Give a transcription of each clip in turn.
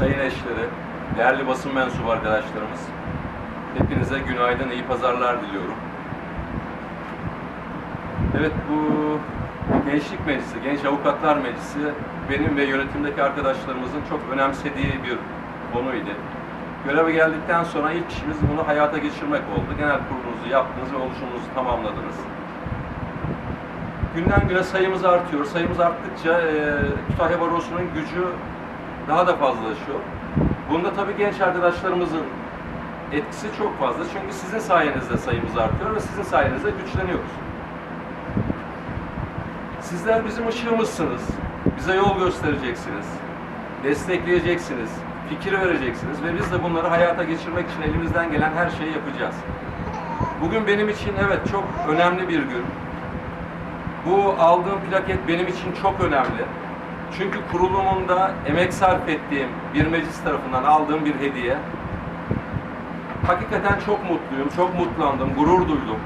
sayın eşleri, değerli basın mensubu arkadaşlarımız, hepinize günaydın, iyi pazarlar diliyorum. Evet bu Gençlik Meclisi, Genç Avukatlar Meclisi benim ve yönetimdeki arkadaşlarımızın çok önemsediği bir konuydu. Göreve geldikten sonra ilk işimiz bunu hayata geçirmek oldu. Genel kurulunuzu yaptınız ve oluşumunuzu tamamladınız. Günden güne sayımız artıyor. Sayımız arttıkça e, Kütahya Barosu'nun gücü daha da fazlalaşıyor. Bunda tabii genç arkadaşlarımızın etkisi çok fazla. Çünkü sizin sayenizde sayımız artıyor ve sizin sayenizde güçleniyoruz. Sizler bizim ışığımızsınız. Bize yol göstereceksiniz. Destekleyeceksiniz. Fikir vereceksiniz ve biz de bunları hayata geçirmek için elimizden gelen her şeyi yapacağız. Bugün benim için evet çok önemli bir gün. Bu aldığım plaket benim için çok önemli. Çünkü kurulumunda emek sarf ettiğim bir meclis tarafından aldığım bir hediye. Hakikaten çok mutluyum, çok mutlandım, gurur duydum.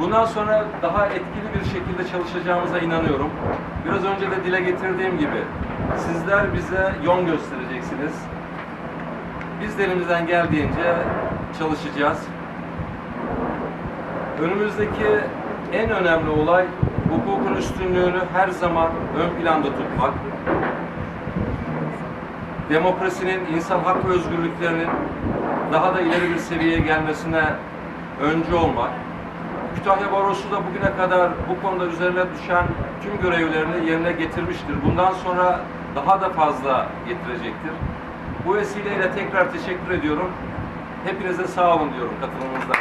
Bundan sonra daha etkili bir şekilde çalışacağımıza inanıyorum. Biraz önce de dile getirdiğim gibi sizler bize yol göstereceksiniz. Biz de elimizden geldiğince çalışacağız. Önümüzdeki en önemli olay hukukun üstünlüğünü her zaman ön planda tutmak. Demokrasinin, insan hak ve özgürlüklerinin daha da ileri bir seviyeye gelmesine öncü olmak. Kütahya Barosu da bugüne kadar bu konuda üzerine düşen tüm görevlerini yerine getirmiştir. Bundan sonra daha da fazla getirecektir. Bu vesileyle tekrar teşekkür ediyorum. Hepinize sağ olun diyorum katılımınızdan.